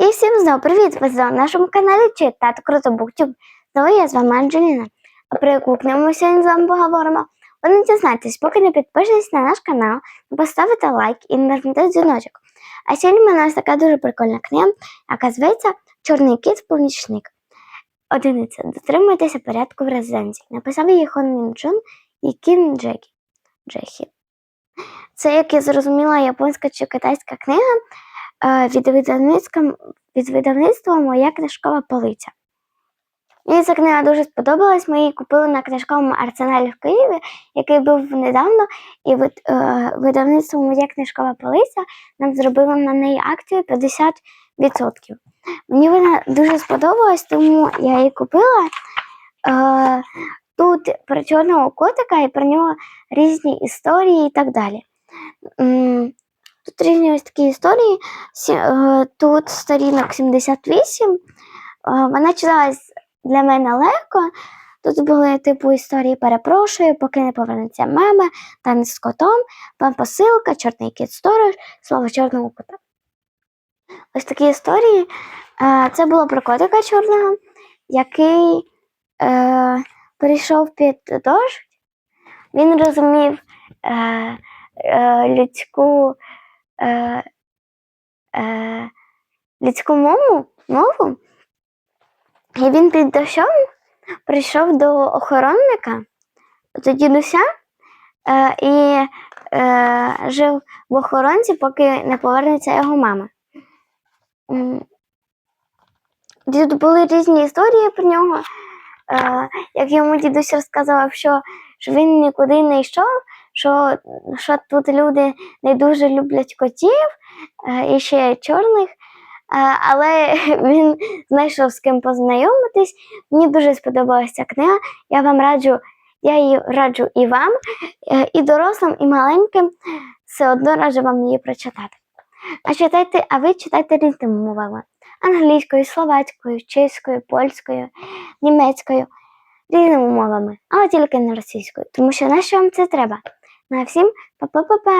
І всім знову привіт! Ви на нашому каналі Читати Круто Буктюб. Знову я з вами Анджеліна. А про яку книгу ми сьогодні з вами поговоримо? Ви не поки не підпишетесь на наш канал, поставите лайк і нажмете дзвіночок. А сьогодні мене ось така дуже прикольна книга, яка зветься Чорний кіт помічник. Одиниця. Дотримуйтеся порядку в резиденції. Написав її Хон Мін Джун і Кін Джекі. Джехі. Це, як я зрозуміла, японська чи китайська книга від видавництва, від видавництва Моя книжкова полиця. Мені ця книга дуже сподобалась. Ми її купили на книжковому арсеналі в Києві, який був недавно, і вид, е, видавництво Моя книжкова полиця нам зробило на неї акцію 50%. Мені вона дуже сподобалась, тому я її купила. Е, тут про чорного котика і про нього різні історії і так далі. Тут різні ось такі історії. Е, Тут сторінок 78. Е, Вона читалась для мене легко. Тут були типу історії перепрошую, поки не повернеться мама, танець з котом, вам посилка, чорний кіт сторож, слово чорного кота. Ось такі історії. Е, Це було про котика чорного, який е, прийшов під дощ. Він розумів е, е, людську, е, е, людську мову, мову. І він під дощом прийшов до охоронника, до дідуся, е, і е, жив в охоронці, поки не повернеться його мама. Тут були різні історії про нього. Е, як йому дідусь розказував, що, що він нікуди не йшов, що, що тут люди не дуже люблять котів е, і ще чорних. Е, але він знайшов з ким познайомитись. Мені дуже сподобалася книга. Я вам раджу, я її раджу і вам, е, і дорослим, і маленьким. Все одно раджу вам її прочитати. А читайте, а ви читайте різними мовами: англійською, словацькою, чеською, польською, німецькою, різними мовами, але тільки не російською, тому що на що вам це треба? На всім па-па-па-па!